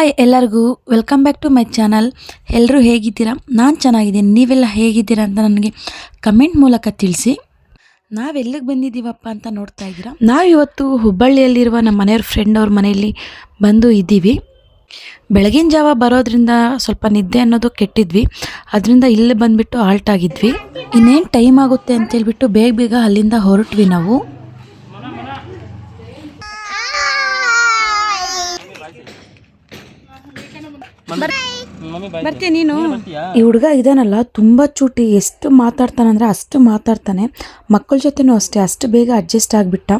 Hi ಎಲ್ಲರಿಗೂ welcome back to my channel ಎಲ್ಲರೂ ಹೇಗಿದ್ದೀರಾ? ನಾನು ಚೆನ್ನಾಗಿದ್ದೀನಿ. ನೀವೆಲ್ಲ ಹೇಗಿದ್ದೀರಾ ಅಂತ ನನಗೆ ಕಮೆಂಟ್ ಮೂಲಕ ತಿಳಿಸಿ. ನಾವೆಲ್ಲಿಗೆ ಬಂದಿದ್ದೀವಪ್ಪ ಅಂತ ನೋಡ್ತಾ ಇದ್ದೀರಾ? ನಾವಿವತ್ತು ಹುಬ್ಬಳ್ಳಿಯಲ್ಲಿರುವ ನಮ್ಮ ಮನೆಯವ್ರ ಫ್ರೆಂಡ್ ಅವ್ರ ಮನೆಯಲ್ಲಿ ಬಂದು ಇದ್ದೀವಿ. ಬೆಳಗಿನ ಜಾವ ಬರೋದ್ರಿಂದ ಸ್ವಲ್ಪ ನಿದ್ದೆ ಅನ್ನೋದು ಕೆಟ್ಟಿದ್ವಿ. ಅದರಿಂದ ಇಲ್ಲೇ ಬಂದುಬಿಟ್ಟು ಆಲ್ಟ್ ಆಗಿದ್ವಿ. ಇನ್ನೇನು ಟೈಮ್ ಆಗುತ್ತೆ ಅಂತೇಳ್ಬಿಟ್ಟು ಬೇಗ ಬೇಗ ಅಲ್ಲಿಂದ ಹೊರಟ್ವಿ ನಾವು. ಬರ್ತೀಯ ನೀನು? ಈ ಹುಡುಗ ಇದಾನಲ್ಲ ತುಂಬ ಚೂಟಿ ಎಷ್ಟು ಮಾತಾಡ್ತಾನಂದ್ರೆ ಅಷ್ಟು ಮಾತಾಡ್ತಾನೆ. ಮಕ್ಕಳ ಜೊತೆನೂ ಅಷ್ಟೇ ಅಷ್ಟು ಬೇಗ ಅಡ್ಜಸ್ಟ್ ಆಗಿಬಿಟ್ಟ.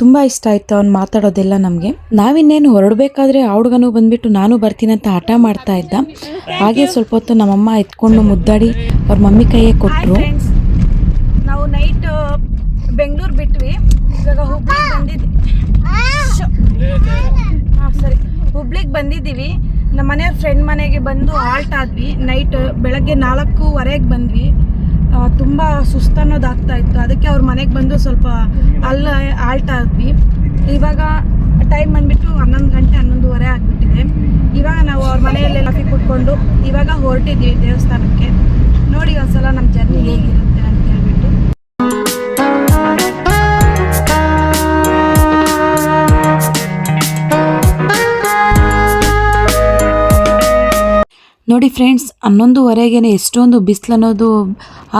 ತುಂಬ ಇಷ್ಟ ಆಯ್ತು ಅವ್ನು ಮಾತಾಡೋದೆಲ್ಲ ನಮಗೆ. ನಾವಿನ್ನೇನು ಹೊರಡಬೇಕಾದ್ರೆ ಆ ಹುಡುಗನೂ ಬಂದ್ಬಿಟ್ಟು ನಾನು ಬರ್ತೀನಿ ಅಂತ ಹಠ ಮಾಡ್ತಾ ಇದ್ದ. ಹಾಗೆ ಸ್ವಲ್ಪ ಹೊತ್ತು ನಮ್ಮಮ್ಮ ಎತ್ಕೊಂಡು ಮುದ್ದಾಡಿ ಅವ್ರ ಮಮ್ಮಿ ಕೈಯೇ ಕೊಟ್ಟರು ನಾವು ನೈಟ್ ಬೆಂಗಳೂರು ಬಿಟ್ವಿ. ಇವಾಗ ಹುಬ್ಳಿಗೆ ಬಂದಿದ್ದೀವಿ ಹಾಂ ಸರಿ. ಹುಬ್ಳಿಗೆ ಬಂದಿದ್ದೀವಿ. ನಮ್ಮ ಮನೆಯವ್ರ ಫ್ರೆಂಡ್ ಮನೆಗೆ ಬಂದು ಆಲ್ಟ್ ಆದ್ವಿ. ನೈಟ್ ಬೆಳಗ್ಗೆ ನಾಲ್ಕೂವರೆಗೆ ಬಂದ್ವಿ. ತುಂಬ ಸುಸ್ತನ್ನೋದು ಆಗ್ತಾ ಇತ್ತು. ಅದಕ್ಕೆ ಅವ್ರ ಮನೆಗೆ ಬಂದು ಸ್ವಲ್ಪ ಅಲ್ಲ ಆಲ್ಟ್ ಆದ್ವಿ. ಇವಾಗ ಟೈಮ್ ಬಂದ್ಬಿಟ್ಟು ಹನ್ನೊಂದು ಗಂಟೆ, ಹನ್ನೊಂದುವರೆ ಆಗಿಬಿಟ್ಟಿದೆ. ಇವಾಗ ನಾವು ಅವ್ರ ಮನೆಯಲ್ಲೇ ಕಾಫಿ ಕುಟ್ಕೊಂಡು ಇವಾಗ ಹೊರಟಿದ್ವಿ ದೇವಸ್ಥಾನಕ್ಕೆ. ನೋಡಿ ಒಂದ್ಸಲ ನಮ್ಮ ಜರ್ನಿ ಹೇಗಿರುತ್ತೆ. ನೋಡಿ ಫ್ರೆಂಡ್ಸ್, ಹನ್ನೊಂದುವರೆಗೇನೆ ಎಷ್ಟೊಂದು ಬಿಸಿಲು ಅನ್ನೋದು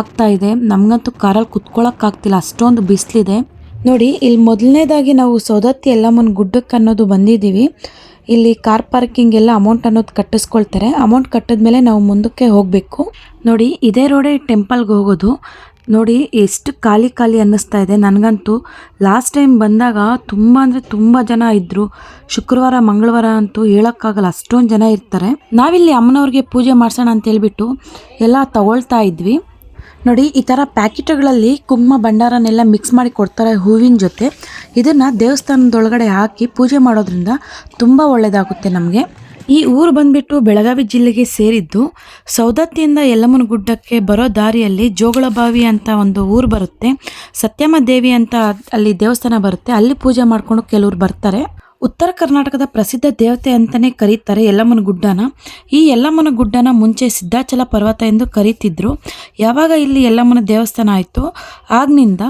ಆಗ್ತಾ ಇದೆ ನಮಗಂತೂ ಕಾರಲ್ಲಿ ಕುತ್ಕೊಳ್ಳೋಕ್ಕಾಗ್ತಿಲ್ಲ ಅಷ್ಟೊಂದು ಬಿಸಿಲಿದೆ. ನೋಡಿ, ಇಲ್ಲಿ ಮೊದಲನೇದಾಗಿ ನಾವು ಸೌದತ್ತಿ ಎಲ್ಲಮ್ಮನ ಗುಡ್ಡಕ್ಕೆ ಅನ್ನೋದು ಬಂದಿದ್ದೀವಿ. ಇಲ್ಲಿ ಕಾರ್ ಪಾರ್ಕಿಂಗ್ ಎಲ್ಲ ಅಮೌಂಟ್ ಅನ್ನೋದು ಕಟ್ಟಿಸ್ಕೊಳ್ತಾರೆ. ಅಮೌಂಟ್ ಕಟ್ಟಿದ್ಮೇಲೆ ನಾವು ಮುಂದಕ್ಕೆ ಹೋಗಬೇಕು. ನೋಡಿ, ಇದೇ ರೋಡೇ ಟೆಂಪಲ್ಗೆ ಹೋಗೋದು. ನೋಡಿ, ಎಷ್ಟು ಖಾಲಿ ಖಾಲಿ ಅನ್ನಿಸ್ತಾ ಇದೆ. ನನಗಂತೂ ಲಾಸ್ಟ್ ಟೈಮ್ ಬಂದಾಗ ತುಂಬ ಅಂದರೆ ತುಂಬ ಜನ ಇದ್ದರು ಶುಕ್ರವಾರ, ಮಂಗಳವಾರ ಅಂತೂ ಹೇಳೋಕ್ಕಾಗಲ್ಲ, ಅಷ್ಟೊಂದು ಜನ ಇರ್ತಾರೆ. ನಾವಿಲ್ಲಿ ಅಮ್ಮನವ್ರಿಗೆ ಪೂಜೆ ಮಾಡ್ಸೋಣ ಅಂತ ಹೇಳಿಬಿಟ್ಟು ಎಲ್ಲ ತಗೊಳ್ತಾ ಇದ್ವಿ. ನೋಡಿ, ಈ ಥರ ಪ್ಯಾಕೆಟ್ಗಳಲ್ಲಿ ಕುಂಕುಮ ಭಂಡಾರನೆಲ್ಲ ಮಿಕ್ಸ್ ಮಾಡಿ ಕೊಡ್ತಾರೆ ಹೂವಿನ ಜೊತೆ. ಇದನ್ನು ದೇವಸ್ಥಾನದೊಳಗಡೆ ಹಾಕಿ ಪೂಜೆ ಮಾಡೋದ್ರಿಂದ ತುಂಬ ಒಳ್ಳೆಯದಾಗುತ್ತೆ ನಮಗೆ. ಈ ಊರು ಬಂದ್ಬಿಟ್ಟು ಬೆಳಗಾವಿ ಜಿಲ್ಲೆಗೆ ಸೇರಿದ್ದು ಸೌದತ್ತಿಯಿಂದ ಯಲ್ಲಮ್ಮನ ಗುಡ್ಡಕ್ಕೆ ಬರೋ ದಾರಿಯಲ್ಲಿ ಜೋಗಳಬಾವಿ ಅಂತ ಒಂದು ಊರು ಬರುತ್ತೆ ಸತ್ಯಮ್ಮ ದೇವಿ ಅಂತ ಅಲ್ಲಿ ದೇವಸ್ಥಾನ ಬರುತ್ತೆ, ಅಲ್ಲಿ ಪೂಜೆ ಮಾಡ್ಕೊಂಡು ಕೆಲವರು ಬರ್ತಾರೆ. ಉತ್ತರ ಕರ್ನಾಟಕದ ಪ್ರಸಿದ್ಧ ದೇವತೆ ಅಂತಲೇ ಕರೀತಾರೆ ಯಲ್ಲಮ್ಮನ ಗುಡ್ಡನ ಈ ಯಲ್ಲಮ್ಮನ ಗುಡ್ಡನ ಮುಂಚೆ ಸಿದ್ಧಾಚಲ ಪರ್ವತ ಎಂದು ಕರೀತಿದ್ರು. ಯಾವಾಗ ಇಲ್ಲಿ ಯಲ್ಲಮ್ಮನ ದೇವಸ್ಥಾನ ಆಯಿತು ಆಗ್ನಿಂದ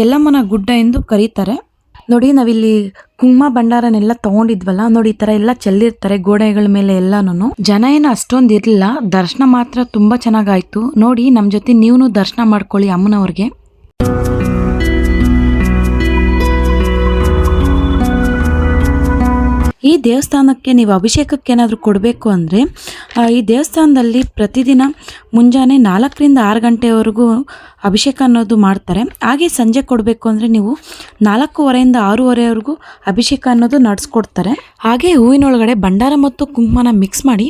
ಯಲ್ಲಮ್ಮನ ಗುಡ್ಡ ಎಂದು ಕರೀತಾರೆ. ನೋಡಿ, ನಾವಿಲ್ಲಿ ಕುಂಕುಮ ಭಂಡಾರನೆಲ್ಲ ತಗೊಂಡಿದ್ವಲ್ಲ, ನೋಡಿ, ಈ ತರ ಎಲ್ಲ ಚೆಲ್ಲಿರ್ತಾರೆ ಗೋಡೆಗಳ ಮೇಲೆ ಎಲ್ಲಾನು ಜನ ಏನು ಅಷ್ಟೊಂದು ಇರಲಿಲ್ಲ, ದರ್ಶನ ಮಾತ್ರ ತುಂಬಾ ಚೆನ್ನಾಗಾಯ್ತು. ನೋಡಿ ನಮ್ಮ ಜೊತೆ ನೀವು ದರ್ಶನ ಮಾಡ್ಕೊಳ್ಳಿ ಅಮ್ಮನವ್ರಿಗೆ. ಈ ದೇವಸ್ಥಾನಕ್ಕೆ ನೀವು ಅಭಿಷೇಕಕ್ಕೆ ಏನಾದರೂ ಕೊಡಬೇಕು ಅಂದರೆ ಈ ದೇವಸ್ಥಾನದಲ್ಲಿ ಪ್ರತಿದಿನ ಮುಂಜಾನೆ ನಾಲ್ಕರಿಂದ ಆರು ಗಂಟೆವರೆಗೂ ಅಭಿಷೇಕ ಅನ್ನೋದು ಮಾಡ್ತಾರೆ. ಹಾಗೆ ಸಂಜೆ ಕೊಡಬೇಕು ಅಂದರೆ ನೀವು ನಾಲ್ಕೂವರೆಯಿಂದ ಆರೂವರೆವರೆಗೂ ಅಭಿಷೇಕ ಅನ್ನೋದು ನಡೆಸ್ಕೊಡ್ತಾರೆ. ಹಾಗೆ ಹೂವಿನೊಳಗಡೆ ಭಂಡಾರ ಮತ್ತು ಕುಂಕುಮನ ಮಿಕ್ಸ್ ಮಾಡಿ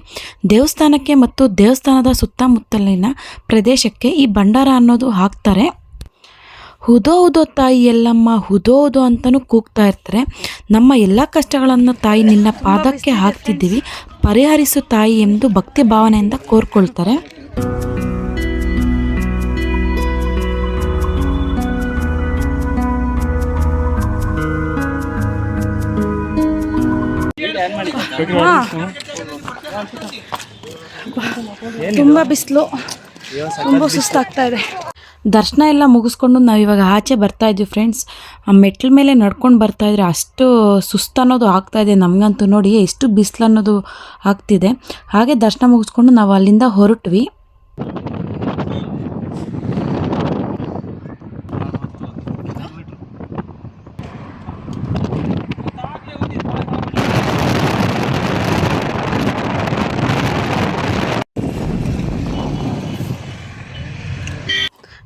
ದೇವಸ್ಥಾನಕ್ಕೆ ಮತ್ತು ದೇವಸ್ಥಾನದ ಸುತ್ತಮುತ್ತಲಿನ ಪ್ರದೇಶಕ್ಕೆ ಈ ಭಂಡಾರ ಅನ್ನೋದು ಹಾಕ್ತಾರೆ. ಹುದೋ ಹುದೋ ತಾಯಿ ಎಲ್ಲಮ್ಮ ಹುದೋ ಹುದೋ ಅಂತಲೂ ಕೂಗ್ತಾ ಇರ್ತಾರೆ. ನಮ್ಮ ಎಲ್ಲ ಕಷ್ಟಗಳನ್ನು ತಾಯಿ ನಿನ್ನ ಪಾದಕ್ಕೆ ಹಾಕ್ತಿದ್ದೀವಿ. ಪರಿಹರಿಸು ತಾಯಿ ಎಂದು ಭಕ್ತಿ ಭಾವನೆಯಿಂದ ಕೋರ್ಕೊಳ್ತಾರೆ. ತುಂಬ ಬಿಸಿಲು ತುಂಬ ಸುಸ್ತಾಗ್ತಾ ಇದೆ. ದರ್ಶನ ಎಲ್ಲ ಮುಗಿಸ್ಕೊಂಡು ನಾವು ಇವಾಗ ಆಚೆ ಬರ್ತಾ ಇದ್ವಿ ಫ್ರೆಂಡ್ಸ್ ಆ ಮೆಟ್ಲ ಮೇಲೆ ನಡ್ಕೊಂಡು ಬರ್ತಾ ಇದ್ರೆ ಅಷ್ಟು ಸುಸ್ತು ಅನ್ನೋದು ಆಗ್ತಾ ಇದೆ ನಮಗಂತೂ ನೋಡಿ ಎಷ್ಟು ಬಿಸಿಲು ಅನ್ನೋದು ಆಗ್ತಿದೆ. ಹಾಗೆ ದರ್ಶನ ಮುಗಿಸ್ಕೊಂಡು ನಾವು ಅಲ್ಲಿಂದ ಹೊರಟ್ವಿ.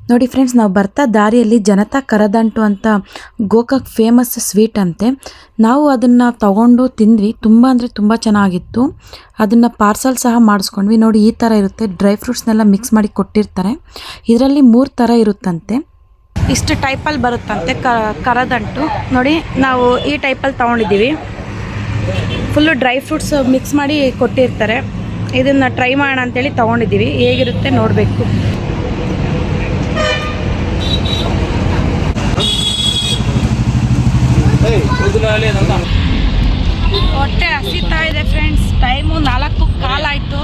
ನೋಡಿ ಫ್ರೆಂಡ್ಸ್ ನಾವು ಬರ್ತಾ ದಾರಿಯಲ್ಲಿ ಜನತಾ ಕರದಂಟು ಅಂತ ಗೋಕಾಕ್ ಫೇಮಸ್ ಸ್ವೀಟ್ ಅಂತೆ. ನಾವು ಅದನ್ನು ತಗೊಂಡು ತಿಂದ್ವಿ. ತುಂಬ ಅಂದರೆ ತುಂಬ ಚೆನ್ನಾಗಿತ್ತು. ಅದನ್ನು ಪಾರ್ಸಲ್ ಸಹ ಮಾಡಿಸ್ಕೊಂಡ್ವಿ. ನೋಡಿ, ಈ ಥರ ಇರುತ್ತೆ. ಡ್ರೈ ಫ್ರೂಟ್ಸ್ನೆಲ್ಲ ಮಿಕ್ಸ್ ಮಾಡಿ ಕೊಟ್ಟಿರ್ತಾರೆ. ಇದರಲ್ಲಿ ಮೂರು ಥರ ಇರುತ್ತಂತೆ. ಇಷ್ಟು ಟೈಪಲ್ಲಿ ಬರುತ್ತಂತೆ ಕ, ಕರದಂಟು. ನೋಡಿ, ನಾವು ಈ ಟೈಪಲ್ಲಿ ತೊಗೊಂಡಿದ್ದೀವಿ. ಫುಲ್ಲು ಡ್ರೈ ಫ್ರೂಟ್ಸ್ ಮಿಕ್ಸ್ ಮಾಡಿ ಕೊಟ್ಟಿರ್ತಾರೆ. ಇದನ್ನು ಟ್ರೈ ಮಾಡೋಣ ಅಂತೇಳಿ ತೊಗೊಂಡಿದ್ದೀವಿ. ಹೇಗಿರುತ್ತೆ ನೋಡಬೇಕು. ಹೊಟ್ಟೆ ಹಸಿತಾ ಇದೆ ಫ್ರೆಂಡ್ಸ್ ಟೈಮು ನಾಲ್ಕು ಕಾಲಾಯಿತು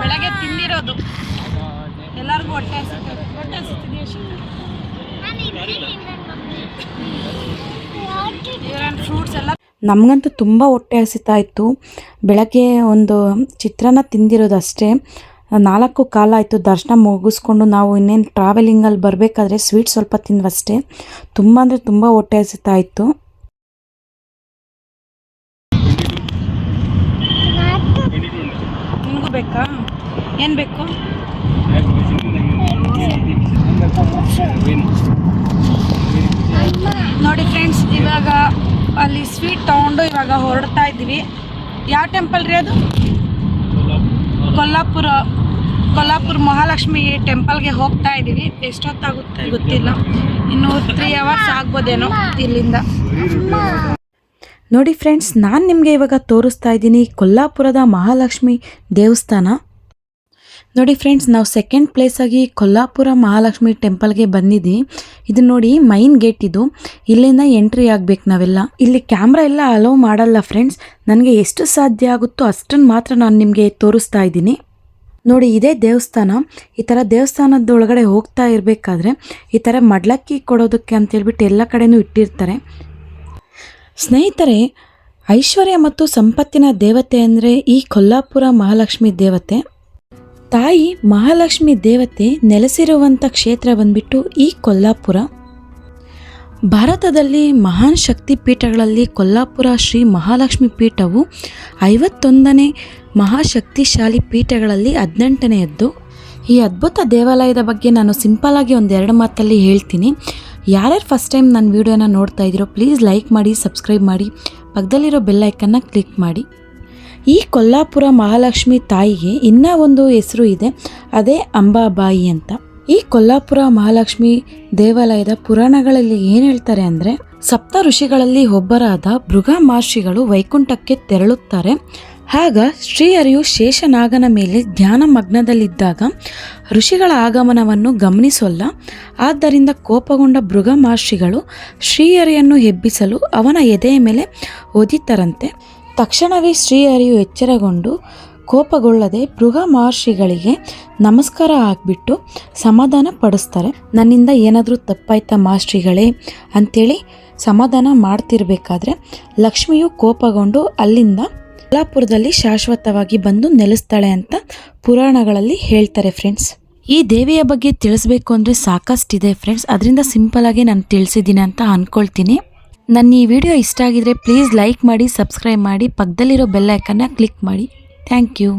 ಬೆಳಗ್ಗೆ ತಿಂದಿರೋದು. ಎಲ್ಲರಿಗೂ ಹೊಟ್ಟೆ ಹಸಿತಾ ಹೊಟ್ಟೆ ಹಸಿತಿದೆಯಾ ಫ್ರೂಟ್ಸ್ ಎಲ್ಲ ನಮಗಂತೂ ತುಂಬ ಹೊಟ್ಟೆ ಹಸಿತಾ ಇತ್ತು. ಬೆಳಗ್ಗೆ ಒಂದು ಚಿತ್ರಾನ್ನ ತಿಂದಿರೋದು ಅಷ್ಟೇ. ನಾಲ್ಕು ಕಾಲ ಆಯಿತು ದರ್ಶನ ಮುಗಿಸ್ಕೊಂಡು ನಾವು ಇನ್ನೇನು ಟ್ರಾವೆಲಿಂಗಲ್ಲಿ ಬರಬೇಕಾದ್ರೆ ಸ್ವೀಟ್ ಸ್ವಲ್ಪ ತಿಂದ್ವಷ್ಟೇ. ತುಂಬ ಅಂದರೆ ತುಂಬ ಹೊಟ್ಟೆ ಹಸಿತಾ ಇತ್ತು ನಿಮಗೂ ಬೇಕಾ ಏನು ಬೇಕು? ನೋಡಿ ಫ್ರೆಂಡ್ಸ್ ಇವಾಗ ಅಲ್ಲಿ ಸ್ವೀಟ್ ತೊಗೊಂಡು ಇವಾಗ ಹೊರಡ್ತಾ ಇದ್ದೀವಿ. ಯಾವ ಟೆಂಪಲ್ ರೀ ಅದು? ಕೊಲ್ಲಾಪುರ ಕೊಲ್ಲಾಪುರ ಮಹಾಲಕ್ಷ್ಮಿ ಟೆಂಪಲ್ಗೆ ಹೋಗ್ತಾ ಇದ್ದೀವಿ. ಎಷ್ಟೊತ್ತಾಗುತ್ತೆ ಗೊತ್ತಿಲ್ಲ. ಇನ್ನು ತ್ರೀ ಅವರ್ಸ್ ಆಗ್ಬೋದೇನೋ ಇಲ್ಲಿಂದ. ನೋಡಿ ಫ್ರೆಂಡ್ಸ್ ನಾನು ನಿಮಗೆ ಇವಾಗ ತೋರಿಸ್ತಾ ಇದ್ದೀನಿ ಕೊಲ್ಲಾಪುರದ ಮಹಾಲಕ್ಷ್ಮಿ ದೇವಸ್ಥಾನ. ನೋಡಿ ಫ್ರೆಂಡ್ಸ್ ನಾವು ಸೆಕೆಂಡ್ ಪ್ಲೇಸಾಗಿ ಕೊಲ್ಲಾಪುರ ಮಹಾಲಕ್ಷ್ಮಿ ಟೆಂಪಲ್ಗೆ ಬಂದಿದ್ದೀವಿ. ಇದು ನೋಡಿ ಮೈನ್ ಗೇಟ್ ಇದು. ಇಲ್ಲಿಂದ ಎಂಟ್ರಿ ಆಗ್ಬೇಕು ನಾವೆಲ್ಲ. ಇಲ್ಲಿ ಕ್ಯಾಮ್ರಾ ಎಲ್ಲ ಅಲೋ ಮಾಡಲ್ಲ ಫ್ರೆಂಡ್ಸ್ ನನಗೆ ಎಷ್ಟು ಸಾಧ್ಯ ಆಗುತ್ತೋ ಅಷ್ಟನ್ನು ಮಾತ್ರ ನಾನು ನಿಮಗೆ ತೋರಿಸ್ತಾ ಇದ್ದೀನಿ. ನೋಡಿ, ಇದೇ ದೇವಸ್ಥಾನ. ಈ ಥರ ದೇವಸ್ಥಾನದೊಳಗಡೆ ಹೋಗ್ತಾ ಇರಬೇಕಾದ್ರೆ ಈ ಥರ ಮಡ್ಲಕ್ಕಿ ಕೊಡೋದಕ್ಕೆ ಅಂತೇಳ್ಬಿಟ್ಟು ಎಲ್ಲ ಕಡೆಯೂ ಇಟ್ಟಿರ್ತಾರೆ. ಸ್ನೇಹಿತರೆ, ಐಶ್ವರ್ಯ ಮತ್ತು ಸಂಪತ್ತಿನ ದೇವತೆ ಅಂದರೆ ಈ ಕೊಲ್ಲಾಪುರ ಮಹಾಲಕ್ಷ್ಮಿ ದೇವತೆ. ತಾಯಿ ಮಹಾಲಕ್ಷ್ಮಿ ದೇವತೆ ನೆಲೆಸಿರುವಂಥ ಕ್ಷೇತ್ರ ಬಂದ್ಬಿಟ್ಟು ಈ ಕೊಲ್ಲಾಪುರ. ಭಾರತದಲ್ಲಿ ಮಹಾನ್ ಶಕ್ತಿ ಪೀಠಗಳಲ್ಲಿ ಕೊಲ್ಲಾಪುರ ಶ್ರೀ ಮಹಾಲಕ್ಷ್ಮಿ ಪೀಠವು ಐವತ್ತೊಂದನೇ ಮಹಾಶಕ್ತಿಶಾಲಿ ಪೀಠಗಳಲ್ಲಿ ಹದಿನೆಂಟನೆಯದ್ದು. ಈ ಅದ್ಭುತ ದೇವಾಲಯದ ಬಗ್ಗೆ ನಾನು ಸಿಂಪಲ್ಲಾಗಿ ಒಂದೆರಡು ಮಾತಲ್ಲಿ ಹೇಳ್ತೀನಿ. ಯಾರ್ಯಾರು ಫಸ್ಟ್ ಟೈಮ್ ನನ್ನ ವೀಡಿಯೋನ ನೋಡ್ತಾ ಇದ್ದೀರೋ ಪ್ಲೀಸ್ ಲೈಕ್ ಮಾಡಿ ಸಬ್ಸ್ಕ್ರೈಬ್ ಮಾಡಿ, ಪಕ್ಕದಲ್ಲಿರೋ ಬೆಲ್ಲೈಕನ್ನ ಕ್ಲಿಕ್ ಮಾಡಿ. ಈ ಕೊಲ್ಲಾಪುರ ಮಹಾಲಕ್ಷ್ಮಿ ತಾಯಿಗೆ ಇನ್ನೂ ಒಂದು ಹೆಸರು ಇದೆ, ಅದೇ ಅಂಬಾಬಾಯಿ ಅಂತ. ಈ ಕೊಲ್ಲಾಪುರ ಮಹಾಲಕ್ಷ್ಮಿ ದೇವಾಲಯದ ಪುರಾಣಗಳಲ್ಲಿ ಏನು ಹೇಳ್ತಾರೆ ಅಂದರೆ, ಸಪ್ತ ಋಷಿಗಳಲ್ಲಿ ಒಬ್ಬರಾದ ಮಹರ್ಷಿಗಳು ವೈಕುಂಠಕ್ಕೆ ತೆರಳುತ್ತಾರೆ. ಆಗ ಶ್ರೀಹರಿಯು ಶೇಷನಾಗನ ಮೇಲೆ ಧ್ಯಾನ ಮಗ್ನದಲ್ಲಿದ್ದಾಗ ಋಷಿಗಳ ಆಗಮನವನ್ನು ಗಮನಿಸೋಲ್ಲ. ಆದ್ದರಿಂದ ಕೋಪಗೊಂಡ ಭೃಗ ಮಹರ್ಷಿಗಳು ಶ್ರೀಹರಿಯನ್ನು ಎಬ್ಬಿಸಲು ಅವನ ಎದೆಯ ಮೇಲೆ ಓದಿತರಂತೆ ತಕ್ಷಣವೇ ಶ್ರೀಹರಿಯು ಎಚ್ಚರಗೊಂಡು ಕೋಪಗೊಳ್ಳದೆ ಭೃಗ ಮಹರ್ಷಿಗಳಿಗೆ ನಮಸ್ಕಾರ ಹಾಕ್ಬಿಟ್ಟು ಸಮಾಧಾನ ಪಡಿಸ್ತಾರೆ. ನನ್ನಿಂದ ಏನಾದರೂ ತಪ್ಪಾಯ್ತಾ ಮಹರ್ಷಿಗಳೇ? ಅಂಥೇಳಿ ಸಮಾಧಾನ ಮಾಡ್ತಿರ್ಬೇಕಾದ್ರೆ ಲಕ್ಷ್ಮಿಯು ಕೋಪಗೊಂಡು ಅಲ್ಲಿಂದ ಕೊಲ್ಲಾಪುರದಲ್ಲಿ ಶಾಶ್ವತವಾಗಿ ಬಂದು ನೆಲೆಸ್ತಾಳೆ ಅಂತ ಪುರಾಣಗಳಲ್ಲಿ ಹೇಳ್ತಾರೆ ಫ್ರೆಂಡ್ಸ್ ಈ ದೇವಿಯ ಬಗ್ಗೆ ತಿಳಿಸ್ಬೇಕು ಅಂದರೆ ಸಾಕಷ್ಟಿದೆ ಫ್ರೆಂಡ್ಸ್ ಅದರಿಂದ ಸಿಂಪಲಾಗಿ ನಾನು ತಿಳಿಸಿದ್ದೀನಿ ಅಂತ ಅಂದ್ಕೊಳ್ತೀನಿ ನನ್ನ ಈ ವಿಡಿಯೋ ಇಷ್ಟ ಆಗಿದ್ರೆ ಪ್ಲೀಸ್ ಲೈಕ್ ಮಾಡಿ ಸಬ್ಸ್ಕ್ರೈಬ್ ಮಾಡಿ, ಪಕ್ಕದಲ್ಲಿರೋ ಬೆಲ್ಲೈಕನ್ನ ಕ್ಲಿಕ್ ಮಾಡಿ. Thank you